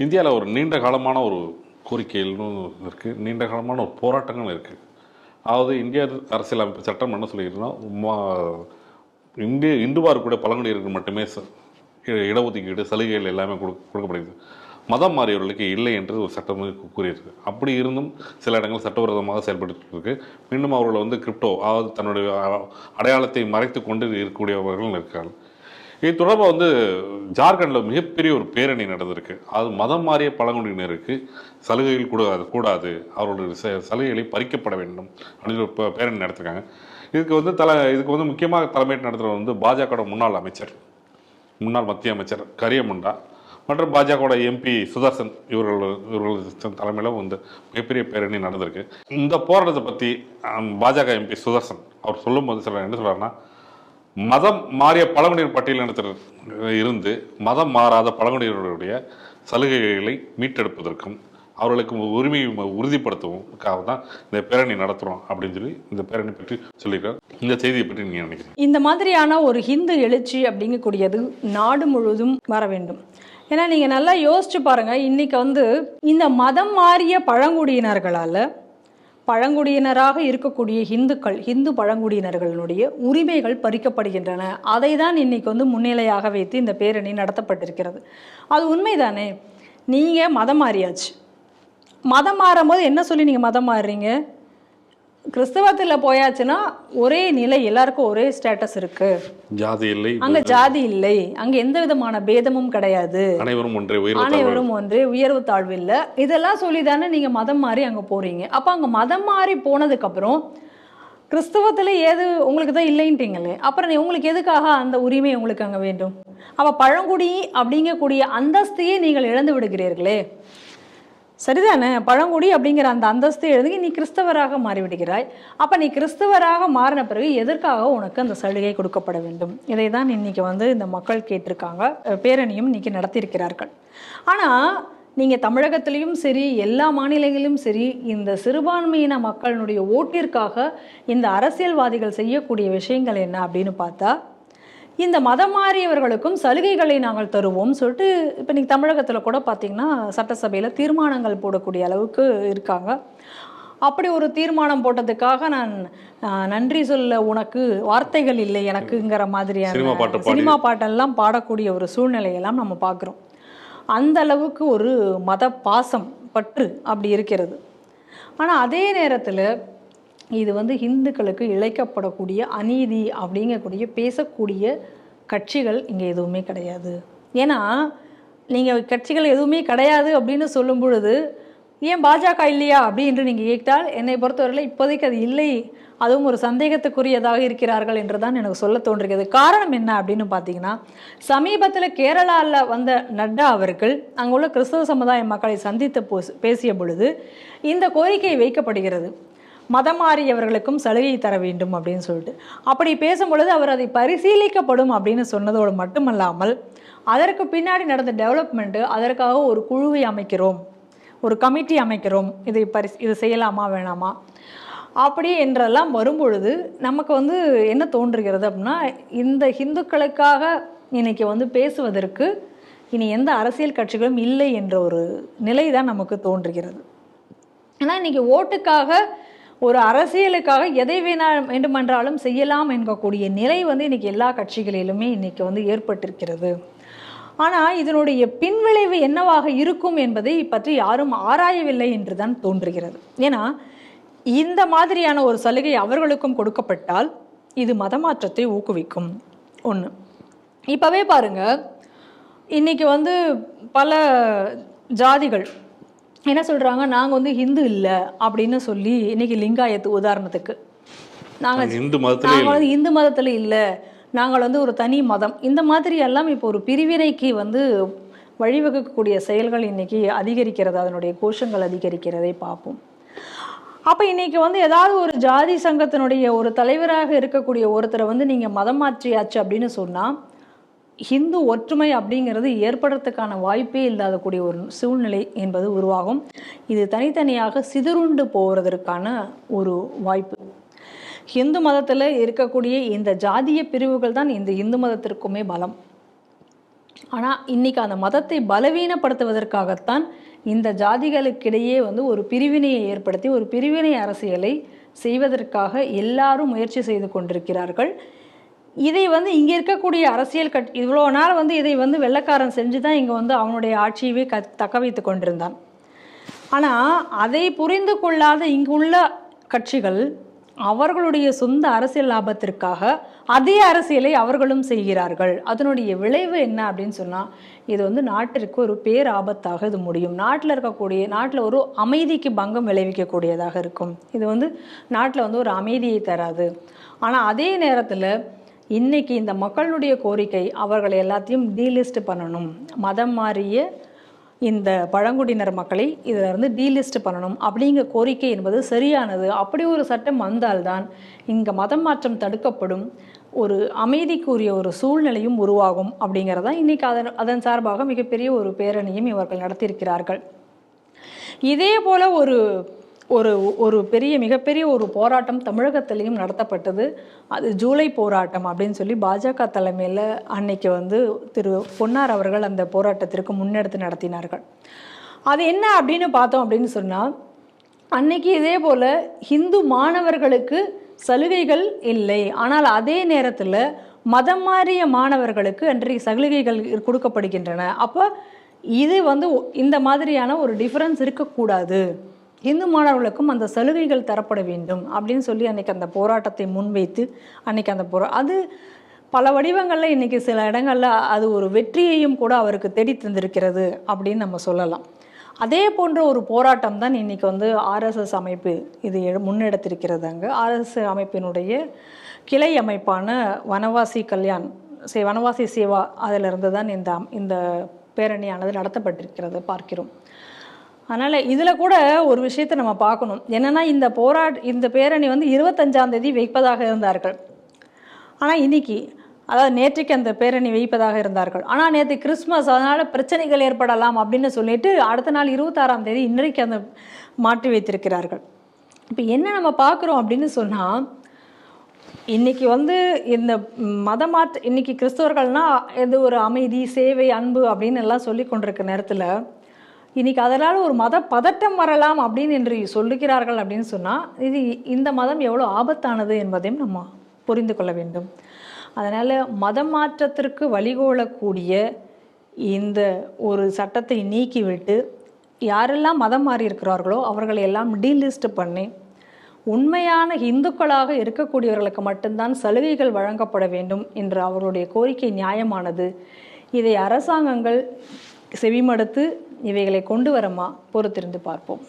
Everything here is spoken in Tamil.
இந்தியாவில் ஒரு நீண்ட காலமான ஒரு கோரிக்கைகள்னு இருக்குது நீண்ட காலமான ஒரு போராட்டங்களும் இருக்குது அதாவது இந்திய அரசியலமைப்பு சட்டம் என்ன சொல்லியிருக்குன்னா இந்திய இந்துவா இருக்கக்கூடிய பழங்குடியினருக்கு மட்டுமே ச- இடஒதுக்கீடு சலுகைகள் எல்லாமே கொடு கொடுக்கப்படுகிறது. மதம் மாறியவர்களுக்கு இல்லை என்று ஒரு சட்டம் கூறியிருக்கு. அப்படி இருந்தும் சில இடங்கள் சட்டவிரோதமாக செயல்பட்டு இருக்கு மீண்டும் அவர்களை வந்து கிரிப்டோ அதாவது தன்னுடைய அடையாளத்தை மறைத்து கொண்டு இருக்கக்கூடியவர்கள் இருக்காங்க இது தொடர்பாக வந்து ஜார்க்கண்டில் மிகப்பெரிய ஒரு பேரணி நடந்திருக்கு. அது மதம் மாறிய பழங்குடியினருக்கு சலுகைகள் கூடாது கூடாது. அவர்களுடைய ச- சலுகைகளை பறிக்கப்பட வேண்டும் அப்படின்னு ஒரு பேரணி நடத்திருக்காங்க. இதுக்கு வந்து தலை இதுக்கு வந்து முக்கியமாக தலைமையிட்டு நடத்துகிறது வந்து பாஜகவோட முன்னாள் அமைச்சர் முன்னாள் மத்திய அமைச்சர் கரியமுண்டா மற்றும் பாஜகவோட எம்பி சுதர்சன் இவர்கள் இவர்கள் தலைமையில் வந்து மிகப்பெரிய பேரணி நடந்திருக்கு. இந்த போராட்டத்தை பற்றி பாஜக எம்பி சுதர்சன் அவர் சொல்லும்போது சில என்ன சொல்கிறாருன்னா மதம் மாறிய பழங்குடியினர் பட்டியலினத்தில் இருந்து மதம் மாறாத பழங்குடியினருடைய சலுகைகளை மீட்டெடுப்பதற்கும் அவர்களுக்கு உரிமையை உறுதிப்படுத்தவும்க்காக தான் இந்த பேரணி நடத்துகிறோம் அப்படின்னு சொல்லி இந்த பேரணி பற்றி சொல்லியிருக்காரு. இந்த செய்தியை பற்றி நீங்கள் நினைக்கிறீங்க? இந்த மாதிரியான ஒரு ஹிந்து எழுச்சி அப்படிங்கக்கூடியது நாடு முழுவதும் வர வேண்டும். ஏன்னா நீங்கள் நல்லா யோசிச்சு பாருங்கள் இன்றைக்கி வந்து இந்த மதம் மாறிய பழங்குடியினர்களால் பழங்குடியினராக இருக்கக்கூடிய இந்துக்கள் இந்து பழங்குடியினர்களுடைய உரிமைகள் பறிக்கப்படுகின்றன. அதை தான் இன்னைக்கு வந்து முன்னிலையாக வைத்து இந்த பேரணி நடத்தப்பட்டிருக்கிறது. அது உண்மைதானே? நீங்கள் மதம் மாறியாச்சு. மதம் மாறும்போது என்ன சொல்லி நீங்கள் மதம் மாறுறீங்க? கிறிஸ்தவத்தில் போயாச்சுன்னா ஒரே நிலை எல்லாருக்கும் ஒரே ஸ்டேட்டஸ் இருக்கு. ஜாதி இல்லை அங்க ஜாதி இல்லை. அங்க எந்த விதமான பேதமும் கிடையாது. அனைவரும் ஒன்றே அனைவரும் ஒன்றே உயர்வு தாழ்வு இல்லை. இதெல்லாம் சொல்லி தானே நீங்க மதம் மாறி அங்க போறீங்க. அப்ப அங்க மதம் மாறி போனதுக்கு அப்புறம் கிறிஸ்தவத்துல ஏது உங்களுக்கு தான் இல்லைன்ட்டீங்களே? அப்புறம் நீ- உங்களுக்கு எதுக்காக அந்த உரிமை உங்களுக்கு அங்க வேண்டும்? அப்ப பழங்குடி அப்படிங்கக்கூடிய அந்தஸ்தையே நீங்கள் இழந்து விடுகிறீர்களே. சரிதானே? பழங்குடி அப்படிங்கிற அந்த அந்தஸ்தை எழுதி நீ கிறிஸ்தவராக மாறிவிடுகிறாய். அப்போ நீ கிறிஸ்தவராக மாறின பிறகு எதற்காக உனக்கு அந்த சலுகை கொடுக்கப்பட வேண்டும்? இதை தான் இன்னைக்கு வந்து இந்த மக்கள் கேட்டிருக்காங்க. பேரணியும் இன்னைக்கு நடத்தியிருக்கிறார்கள். ஆனால் நீங்கள் தமிழகத்திலையும் சரி எல்லா மாநிலங்களிலும் சரி இந்த சிறுபான்மையின மக்களினுடைய ஓட்டிற்காக இந்த அரசியல்வாதிகள் செய்யக்கூடிய விஷயங்கள் என்ன அப்படின்னு பார்த்தா இந்த மதம் மாறியவர்களுக்கும் சலுகைகளை நாங்கள் தருவோம் சொல்லிட்டு இப்போ நீங்கள் தமிழகத்தில் கூட பார்த்தீங்கன்னா சட்டசபையில் தீர்மானங்கள் போடக்கூடிய அளவுக்கு இருக்காங்க. அப்படி ஒரு தீர்மானம் போட்டதுக்காக நான் நன்றி சொல்ல உனக்கு வார்த்தைகள் இல்லை எனக்குங்கிற மாதிரியான சினிமா பாட்டெல்லாம் பாடக்கூடிய ஒரு சூழ்நிலையெல்லாம் நம்ம பார்க்குறோம் அந்த அளவுக்கு ஒரு மத பாசம் பற்று அப்படி இருக்கிறது. ஆனால் அதே நேரத்தில் இது வந்து இந்துக்களுக்கு இழைக்கப்படக்கூடிய அநீதி அப்படிங்கக்கூடிய பேசக்கூடிய கட்சிகள் இங்கே எதுவுமே கிடையாது. ஏன்னா நீங்கள் கட்சிகள் எதுவுமே கிடையாது அப்படின்னு சொல்லும் பொழுது ஏன் பாஜக இல்லையா அப்படி என்று நீங்கள் கேட்டால் என்னை பொறுத்தவரையில் இப்போதைக்கு அது இல்லை. அதுவும் ஒரு சந்தேகத்துக்குரியதாக இருக்கிறார்கள் என்று தான் எனக்கு சொல்ல தோன்றுகிறது. காரணம் என்ன அப்படின்னு பார்த்தீங்கன்னா சமீபத்தில் கேரளாவில் வந்த நட்டா அவர்கள் அங்குள்ள கிறிஸ்தவ சமுதாய மக்களை சந்தித்து போஸ்- பேசிய பொழுது இந்த கோரிக்கை வைக்கப்படுகிறது. மதம் மாறியவர்களுக்கும் சலுகை தர வேண்டும் அப்படின்னு சொல்லிட்டு. அப்படி பேசும்பொழுது அவர் அதை பரிசீலிக்கப்படும் அப்படின்னு சொன்னதோடு மட்டுமல்லாமல் அதற்கு பின்னாடி நடந்த டெவலப்மெண்ட்டு அதற்காக ஒரு குழுவை அமைக்கிறோம் ஒரு கமிட்டி அமைக்கிறோம். இதை பரிசு இது செய்யலாமா வேணாமா? அப்படி என்றெல்லாம் வரும்பொழுது நமக்கு வந்து என்ன தோன்றுகிறது அப்படின்னா இந்த ஹிந்துக்களுக்காக இன்னைக்கு வந்து பேசுவதற்கு இனி எந்த அரசியல் கட்சிகளும் இல்லை என்ற ஒரு நிலை தான் நமக்கு தோன்றுகிறது. ஏன்னா இன்னைக்கு ஓட்டுக்காக ஒரு அரசியலுக்காக எதை வேணா வேண்டுமென்றாலும் செய்யலாம் என்கக்கூடிய நிலை வந்து இன்னைக்கு எல்லா கட்சிகளிலுமே இன்னைக்கு வந்து ஏற்பட்டிருக்கிறது. ஆனால் இதனுடைய பின்விளைவு என்னவாக இருக்கும் என்பதை பற்றி யாரும் ஆராயவில்லை என்று தான் தோன்றுகிறது. ஏன்னா இந்த மாதிரியான ஒரு சலுகை அவர்களுக்கும் கொடுக்கப்பட்டால் இது மதமாற்றத்தை ஊக்குவிக்கும். ஒன்று இப்போவே பாருங்க இன்னைக்கு வந்து பல ஜாதிகள் என்ன சொல்றாங்க? நாங்க வந்து ஹிந்து இல்லை அப்படின்னு சொல்லி இன்னைக்கு லிங்காயத்து உதாரணத்துக்கு. நாங்க இந்து மதத்திலே நாங்கள் வந்து இந்து மதத்தில் இல்லை. நாங்கள் வந்து ஒரு தனி மதம். இந்த மாதிரி எல்லாம் இப்போ ஒரு பிரிவினைக்கு வந்து வழிவகுக்கக்கூடிய செயல்கள் இன்னைக்கு அதிகரிக்கிறது. அதனுடைய கோஷங்கள் அதிகரிக்கிறதை பார்ப்போம். அப்போ இன்னைக்கு வந்து ஏதாவது ஒரு ஜாதி சங்கத்தினுடைய ஒரு தலைவராக இருக்கக்கூடிய ஒருத்தரை வந்து நீங்கள் மதம் மாற்றியாச்சு அப்படின்னு சொன்னால் ஹிந்து ஒற்றுமை அப்படிங்கிறது ஏற்படுறதுக்கான வாய்ப்பே இல்லாத கூடிய ஒரு சூழ்நிலை என்பது உருவாகும். இது தனித்தனியாக சிதறுண்டு போகிறதற்கான ஒரு வாய்ப்பு. ஹிந்து மதத்தில் இருக்கக்கூடிய இந்த ஜாதிய பிரிவுகள் தான் இந்த இந்து மதத்திற்குமே பலம். ஆனால் இன்னைக்கு அந்த மதத்தை பலவீனப்படுத்துவதற்காகத்தான் இந்த ஜாதிகளுக்கிடையே வந்து ஒரு பிரிவினையை ஏற்படுத்தி ஒரு பிரிவினை அரசியலை செய்வதற்காக எல்லாரும் முயற்சி செய்து கொண்டிருக்கிறார்கள். இதை வந்து இங்கே இருக்கக்கூடிய அரசியல் கட் இவ்வளோ நாள் வந்து இதை வந்து வெள்ளக்காரன் செஞ்சு தான் இங்கே வந்து அவனுடைய ஆட்சியவே க தக்க வைத்து கொண்டிருந்தான். ஆனால் அதை புரிந்து கொள்ளாத இங்குள்ள கட்சிகள் அவர்களுடைய சொந்த அரசியல் லாபத்திற்காக அதே அரசியலை அவர்களும் செய்கிறார்கள். அதனுடைய விளைவு என்ன அப்படின்னு சொன்னால் இது வந்து நாட்டிற்கு ஒரு பேராபத்தாக இது முடியும். நாட்டில் இருக்கக்கூடிய நாட்டில் ஒரு அமைதிக்கு பங்கம் விளைவிக்கக்கூடியதாக இருக்கும். இது வந்து நாட்டில் வந்து ஒரு அமைதியை தராது. ஆனால் அதே நேரத்தில் இன்னைக்கு இந்த மக்களுடைய கோரிக்கை அவர்களை எல்லாத்தையும் டீலிஸ்ட் பண்ணணும். மதம் மாறிய இந்த பழங்குடியினர் மக்களை இதில் இருந்து டீலிஸ்ட் பண்ணணும். அப்படிங்கிற கோரிக்கை என்பது சரியானது. அப்படி ஒரு சட்டம் வந்தால்தான் இங்கே மதம் மாற்றம் தடுக்கப்படும். ஒரு அமைதிக்குரிய ஒரு சூழ்நிலையும் உருவாகும் அப்படிங்கிறதா இன்றைக்கி அதன் அதன் சார்பாக மிகப்பெரிய ஒரு பேரணியும் இவர்கள் நடத்தியிருக்கிறார்கள். இதே போல ஒரு ஒரு ஒரு பெரிய மிகப்பெரிய ஒரு போராட்டம் தமிழகத்திலையும் நடத்தப்பட்டது. அது ஜூலை போராட்டம் அப்படின்னு சொல்லி பாஜக தலைமையில் அன்னைக்கு வந்து திரு பொன்னார் அவர்கள் அந்த போராட்டத்திற்கு முன்னெடுத்து நடத்தினார்கள். அது என்ன அப்படின்னு பார்த்தோம் அப்படின்னு சொன்னால் அன்னைக்கு இதே போல் ஹிந்து மாணவர்களுக்கு சலுகைகள் இல்லை. ஆனால் அதே நேரத்தில் மதம் மாறிய மாணவர்களுக்கு அன்றைக்கு சலுகைகள் கொடுக்கப்படுகின்றன. அப்போ இது வந்து இந்த மாதிரியான ஒரு டிஃப்ரென்ஸ் இருக்கக்கூடாது. இந்து மாணவர்களுக்கும் அந்த சலுகைகள் தரப்பட வேண்டும் அப்படின்னு சொல்லி அன்னைக்கு அந்த போராட்டத்தை முன்வைத்து அன்னைக்கு அந்த போரா அது பல வடிவங்களில் இன்றைக்கி சில இடங்களில் அது ஒரு வெற்றியையும் கூட அவருக்கு தேடி தந்திருக்கிறது அப்படின்னு நம்ம சொல்லலாம். அதே போன்ற ஒரு போராட்டம் தான் இன்னைக்கு வந்து ஆர்எஸ்எஸ் அமைப்பு இது முன்னெடுத்திருக்கிறது அங்கே. ஆர்எஸ்எஸ் அமைப்பினுடைய கிளை அமைப்பான வனவாசி கல்யாண் சே வனவாசி சேவா அதிலிருந்து தான் இந்த இந்த பேரணியானது நடத்தப்பட்டிருக்கிறது பார்க்கிறோம். அதனால் இதில் கூட ஒரு விஷயத்தை நம்ம பார்க்கணும். என்னென்னா இந்த போராட் இந்த பேரணி வந்து இருபத்தஞ்சாந்தேதி வைப்பதாக இருந்தார்கள். ஆனால் இன்னைக்கு அதாவது நேற்றைக்கு அந்த பேரணி வைப்பதாக இருந்தார்கள். ஆனால் நேற்று கிறிஸ்மஸ் அதனால் பிரச்சனைகள் ஏற்படலாம் அப்படின்னு சொல்லிட்டு அடுத்த நாள் இருபத்தாறாம் தேதி இன்றைக்கு அந்த மாற்றி வைத்திருக்கிறார்கள். இப்போ என்ன நம்ம பார்க்குறோம் அப்படின்னு சொன்னால் இன்றைக்கி வந்து இந்த மத மாற்று இன்னைக்கு கிறிஸ்தவர்கள்னா இது ஒரு அமைதி சேவை அன்பு அப்படின்னு எல்லாம் சொல்லி கொண்டிருக்க நேரத்தில் இன்றைக்கி அதனால் ஒரு மத பதட்டம் வரலாம் அப்படின்னு என்று சொல்லுகிறார்கள் அப்படின்னு சொன்னால் இது இந்த மதம் எவ்வளோ ஆபத்தானது என்பதையும் நம்ம புரிந்து கொள்ள வேண்டும். அதனால் மதம் மாற்றத்திற்கு வழிகோலக்கூடிய இந்த ஒரு சட்டத்தை நீக்கிவிட்டு யாரெல்லாம் மதம் மாறி இருக்கிறார்களோ அவர்களை எல்லாம் டீலிஸ்ட் பண்ணி உண்மையான இந்துக்களாக இருக்கக்கூடியவர்களுக்கு மட்டும்தான் சலுகைகள் வழங்கப்பட வேண்டும் என்ற அவர்களுடைய கோரிக்கை நியாயமானது. இதை அரசாங்கங்கள் செவிமடுத்து இவைகளை கொண்டு வரமா? பொறுத்திருந்து பார்ப்போம்.